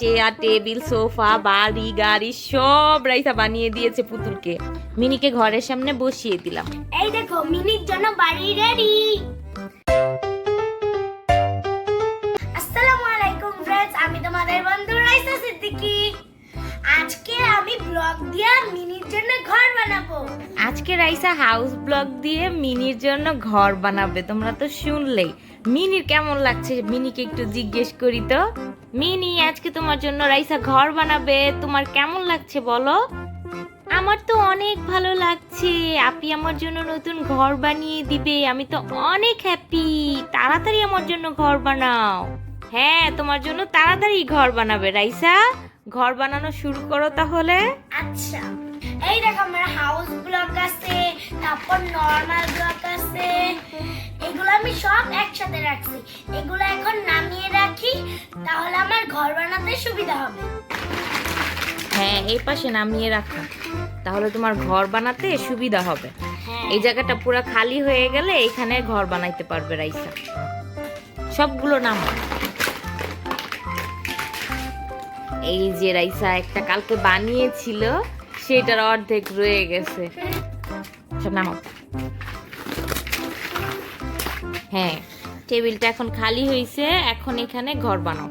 Chair table sofa বাড়ি গাড়ি সব রাইসা বানিয়ে দিয়েছে পুতুলকে। মিনিকে ঘরের সামনে বসিয়ে দিলাম। এই দেখো মিনির জন্য বাড়ি রেডি আসসালামু আলাইকুম ফ্রেন্ডস আমি তোমাদের বন্ধু রাইসা সিদ্দিকী। আজকে আমি ব্লগ দিয়ে মিনির জন্য ঘর বানাবো। আজকে রাইসা হাউস ব্লগ দিয়ে মিনির জন্য ঘর বানাবে তোমরা তো শুনলেই। মিনির কেমন লাগছে? মিনিকে একটু জিজ্ঞেস করি তো। মিনি, আজকে তোমার জন্য রাইসা ঘর বানাবে। তোমার কেমন লাগছে বলো? আমার তো অনেক ভালো লাগছে। আপনি আমার জন্য নতুন ঘর বানিয়ে দিবে। আমি তো অনেক হ্যাপি তাড়াতাড়ি আমার জন্য ঘর বানাও। হ্যাঁ তোমার জন্য তাড়াতাড়ি ঘর বানাবে, রাইসা। ঘর বানানো শুরু করো তাহলে। আচ্ছা। এই দেখো, আমার হাউস ব্লক আছে, তারপর নর্মাল ব্লক আছে। এগুলো আমি সব একসাথে রাখছি। এগুলো এখন নামিয়ে রাখি তাহলে আমার ঘর বানাতে সুবিধা হবে। হ্যাঁ এই পাশে নামিয়ে রাখো। তাহলে তোমার ঘর বানাতে সুবিধা হবে। হ্যাঁ। এই জায়গাটা পুরো খালি হয়ে গেলে এখানে ঘর বানাইতে পারবে রাইসা। সবগুলো নাম। এই যে রাইসা একটা কালকে বানিয়েছিল সেটার অর্ধেক রয়ে গেছে। সব নামো। হ্যাঁ টেবিলটা এখন খালি হয়েছে এখন এখানে ঘর বানাও।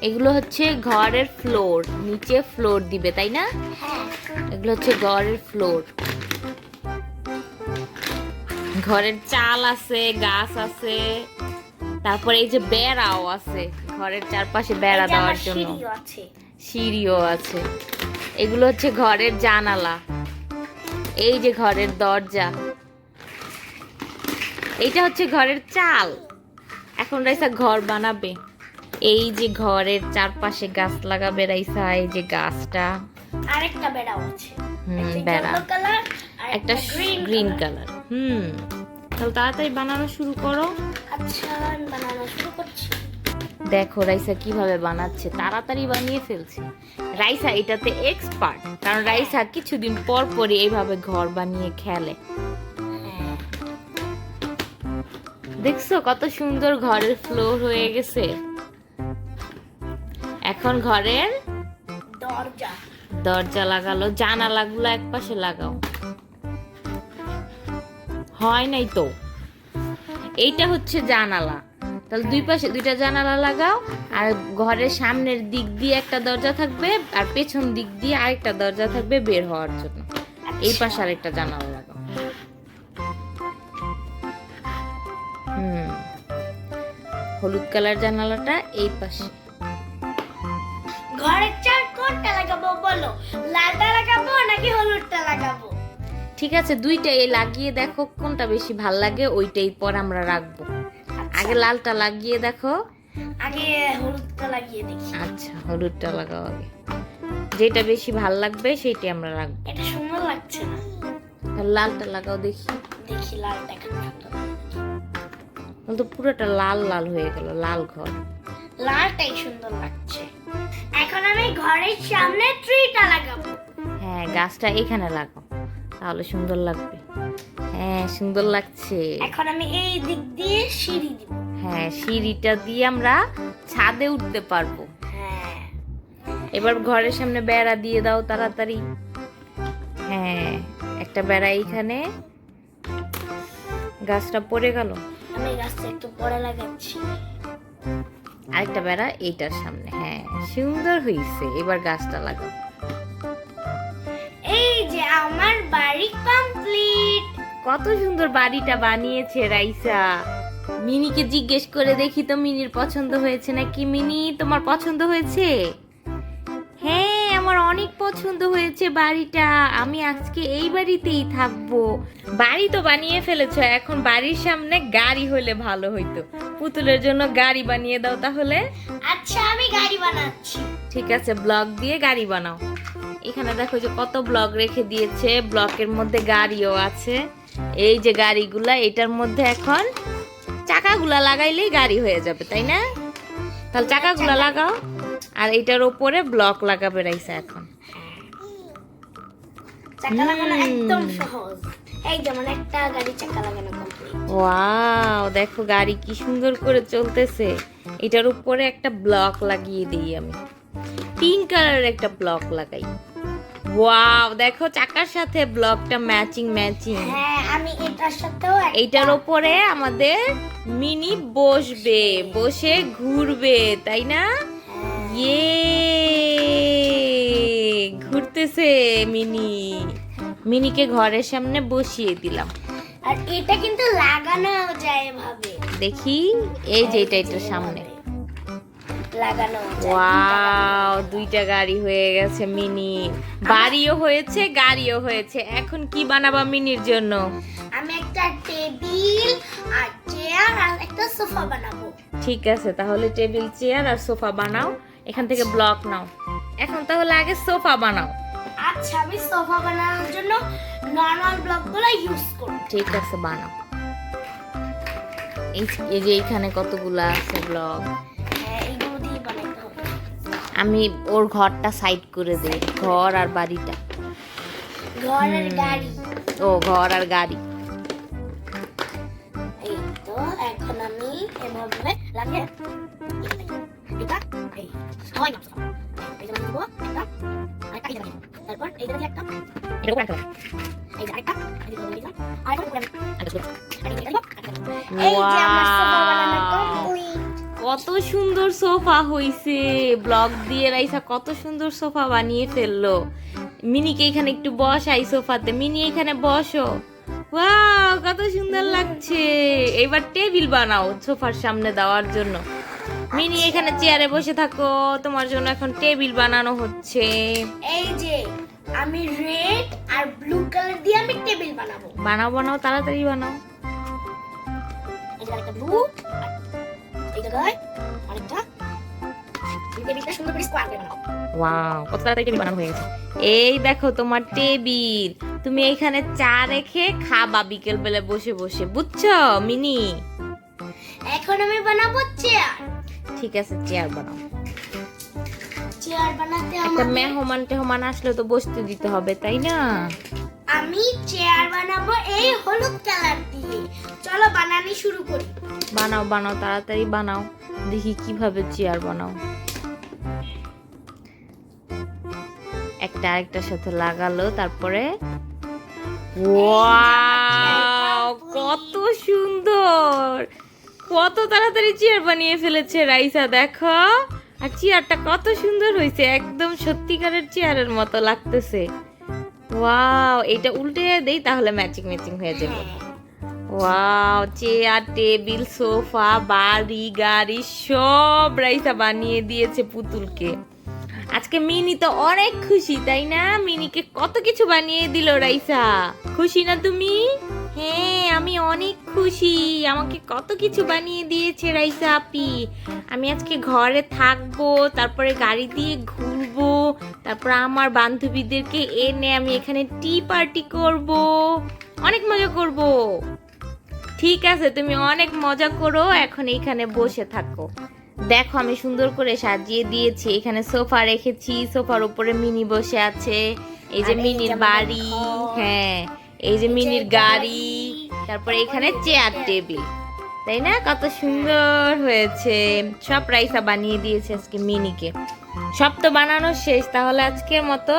এগুলো হচ্ছে ঘরের ফ্লোর নিচে ফ্লোর দিবে তাই না? এগুলো হচ্ছে ঘরের ফ্লোর। ঘরের চাল আছে গাছ আছে তারপরে এই যে বেড়াও আছে ঘরের চারপাশে বেড়া দেওয়ার জন্য। সিঁড়িও আছে। এগুলো হচ্ছে ঘরের জানালা। এই যে ঘরের দরজা। এইটা হচ্ছে ঘরের চাল। এখন রাইসা ঘর বানাবে। এই যে ঘরের চারপাশে গাছ লাগাবে রাইসা এই যে গাছটা। আরেকটা বেড়াও আছে। হুম, একটা বেড়া। একটা গ্রিন গ্রিন কালার হুম। তাহলে তাড়াতাড়ি বানানো শুরু করো। আচ্ছা আমি বানানো শুরু করছি। দেখো রাইসা কীভাবে বানাচ্ছে। তাড়াতাড়ি বানিয়ে ফেলছে। রাইসা এটাতে এক্সপার্ট কারণ রাইসা কিছুদিন পর পরই এইভাবে ঘর বানিয়ে খেলে। দেখছ কত সুন্দর ঘরের ফ্লোর হয়ে গেছে? এখন ঘরের দরজা। দরজা লাগালো জানালাগুলো এক পাশে লাগাও। হয় নাই তো? এইটা হচ্ছে জানালা। তাহলে দুই পাশে দুইটা জানালা লাগাও আর ঘরের সামনের দিক দিয়ে একটা দরজা থাকবে আর পেছন দিক দিয়ে আরেকটা দরজা থাকবে বের হওয়ার জন্য। এই পাশে আরেকটা জানালা হলুদ কালার জানালাটা এই পাশে। ঘরের চার কোনটা লাগাবো বলো লালটা লাগাবো নাকি হলুদটা লাগাবো? ঠিক আছে দুইটাই লাগিয়ে দেখো কোনটা বেশি ভালো লাগে ওইটাই পর আমরা রাখব। আগে লালটা লাগিয়ে দেখো। আগে হলুদটা লাগিয়ে দেখি। আচ্ছা হলুদটা লাগাও আগে। যেটা বেশি ভালো লাগবে সেইটাই আমরা রাখব। এটা সুন্দর লাগছে না? লালটা লাগাও দেখি। দেখি লালটা কেমন সুন্দর। তো পুরোটা লাল লাল হয়ে গেল লাল ঘর। লালটাই সুন্দর লাগছে। এখন আমি ঘরের সামনে ট্রিটা লাগাবো। হ্যাঁ গাছটা এখানে লাগাও তাহলে সুন্দর লাগবে। হ্যাঁ সুন্দর লাগছে। এখন আমি এই দিক দিয়ে সিঁড়ি দিব। হ্যাঁ সিঁড়িটা দিয়ে আমরা ছাদে উঠতে পারব। হ্যাঁ। এবার ঘরের সামনে বেড়া দিয়ে দাও তাড়াতাড়ি। হ্যাঁ একটা বেড়া এইখানে। গাছটা পড়ে গেল। আমি গাছটা একটু পরে লাগাচ্ছি। আরেকটা বেড়া এইটার সামনে হ্যাঁ সুন্দর হয়েছে এবার গাছটা লাগাও। এই যে আমার বাড়ি কমপ্লিট কত সুন্দর বাড়িটা বানিয়েছে রাইসা। মিনিকে জিজ্ঞেস করে দেখি তো মিনির পছন্দ হয়েছে নাকি? মিনি তোমার পছন্দ হয়েছে? হ্যাঁ অনেক পছন্দ হয়েছে বাড়িটা। আমি আজকে এই বাড়িতেই থাকব। বাড়ি তো বানিয়ে ফেলেছ এখন বাড়ির সামনে গাড়ি হলে ভালো হইতো। পুতুলের জন্য গাড়ি বানিয়ে দাও তাহলে। আচ্ছা আমি গাড়ি বানাচ্ছি। ঠিক আছে ব্লক দিয়ে গাড়ি বানাও। এখানে দেখো যে কত ব্লক রেখে দিয়েছে ব্লকের মধ্যে গাড়িও আছে। এই যে গাড়িগুলা এটার মধ্যে এখন চাকাগুলা লাগাইলেই গাড়ি হয়ে যাবে তাই না? তাহলে চাকাগুলা লাগাও। আর এটার ওপরে ব্লক লাগাবে রাইসা এখন। চাকা লাগানো একদম সহজ। এই যেমন একটা গাড়ি চাকা লাগানো কমপ্লিট ওয়াও দেখো গাড়ি কি সুন্দর করে চলতেছে। এটার উপরে একটা ব্লক লাগিয়ে দিই আমি। পিঙ্ক কালারের একটা ব্লক লাগাই। ওয়াও দেখো চাকার সাথে ব্লকটা ম্যাচিং ম্যাচিং হ্যাঁ আমি এটার সাথেও এইটার ওপরে আমাদের মিনি বসবে বসে ঘুরবে তাই না। ইয়ে ঘুরতেছে মিনি। মিনিকে ঘরের সামনে বসিয়ে দিলাম। আর এটা কিন্তু লাগানো যায় এভাবে। দেখি এই যে এটা এটার সামনে। লাগানো ওয়াও দুইটা গাড়ি হয়ে গেছে মিনি। বাড়িও হয়েছে গাড়িও হয়েছে। এখন কি বানাবা মিনির জন্য? আমি একটা টেবিল আর চেয়ার আর একটা সোফা বানাবো। ঠিক আছে তাহলে টেবিল চেয়ার আর সোফা বানাও। এখান থেকে ব্লক নাও। এখন তাহলে আগে সোফা বানাও। আচ্ছা আমি সোফা বানানোর জন্য নরমাল ব্লকগুলো ইউজ করব। ঠিক আছে বানাও। এই এই যে এইখানে কতগুলা আছে ব্লক হ্যাঁ হবে। আমি ওর ঘরটা সাইড করে দেই ঘর আর বাড়িটা। ঘরের গাড়ি। ও ঘর আর গাড়ি। এই তো এখন আমি এভাবে লাগিয়ে এই এই একটা আরেকটা এই তারপর এই একটা এই যে আরেকটা এই দিলাম আরেকটা উপরে কত সুন্দর সোফা হইছে। ব্লক দিয়ে রাইসা কত সুন্দর সোফা বানিয়ে ফেলল। মিনিকে এখানে একটু বসাই সোফাতে। মিনি এখানে বসো। ওয়াও কত সুন্দর লাগছে। এবার টেবিল বানাও সোফার সামনে দেওয়ার জন্য। মিনি এখানে চেয়ারে বসে থাকো। তোমার জন্য এখন টেবিল বানানো হচ্ছে। এই যে আমি রেড আর ব্লু কালার দিয়ে আমি টেবিল বানাবো। বানাও বানাও তাড়াতাড়ি বানাও। যে একটা ব্লু এই জায়গায় আরেকটা। টেবিলটা সুন্দর করে স্কোয়ার করে বানাবো ওয়াও কত তাড়াতাড়ি টেবিল বানানো হয়ে গেছে। এই দেখো তোমার টেবিল। তুমি এখানে চা রেখে খাবা বিকেল বেলা বসে বসে বুঝছ মিনি? এখন আমি বানাবো চেয়ার ঠিক আছে চেয়ার বানাও। চেয়ার বানাতে একটা মেহমান টেহমান আসলে তো বসতে দিতে হবে তাই না? আমি চেয়ার বানাবো এই হলুদ কালার দিয়ে। চলো বানানি শুরু করি। বানাও বানাও তাড়াতাড়ি বানাও। দেখি কীভাবে চেয়ার বানাও। একটা আরেকটার সাথে লাগালো তারপরে ওয়াও কত সুন্দর! কত তাড়াতাড়ি চেয়ার বানিয়ে ফেলেছে রাইসা, দেখো। আর চেয়ারটা কত সুন্দর হয়েছে, একদম সত্যিকারের চেয়ারের মতো লাগতেছে। ওয়াও, এটা উল্টে দেই, তাহলে ম্যাচিং ম্যাচিং হয়ে যাবে। ওয়াও, চেয়ার, টেবিল, সোফা, বাড়ি, গাড়ি, সব রাইসা বানিয়ে দিয়েছে পুতুলকে। আজকে মিনি তো অনেক খুশি, তাই না? মিনিকে কত কিছু বানিয়ে দিল রাইসা। খুশি না তুমি? হ্যাঁ আমি অনেক খুশি। আমাকে কত কিছু বানিয়ে দিয়েছে রাইসা আপি। আমি আজকে ঘরে থাকব তারপরে গাড়ি দিয়ে ঘুরবো তারপর আমার বান্ধবীদেরকে এনে আমি এখানে টি পার্টি করব। অনেক মজা করব। ঠিক আছে তুমি অনেক মজা করো এখন এইখানে বসে থাকো। দেখো আমি সুন্দর করে সাজিয়ে দিয়েছি। এখানে সোফা রেখেছি সোফার উপরে মিনি বসে আছে। এই যে মিনির বাড়ি হ্যাঁ এই যে মিনির গাড়ি গাড়ি, তারপরে এখানে চেয়ার টেবিল তাই না? কত সুন্দর হয়েছে। সব রাইসা বানিয়ে দিয়েছে আজকে মিনিকে। সব তো বানানো শেষ, তাহলে আজকের মতো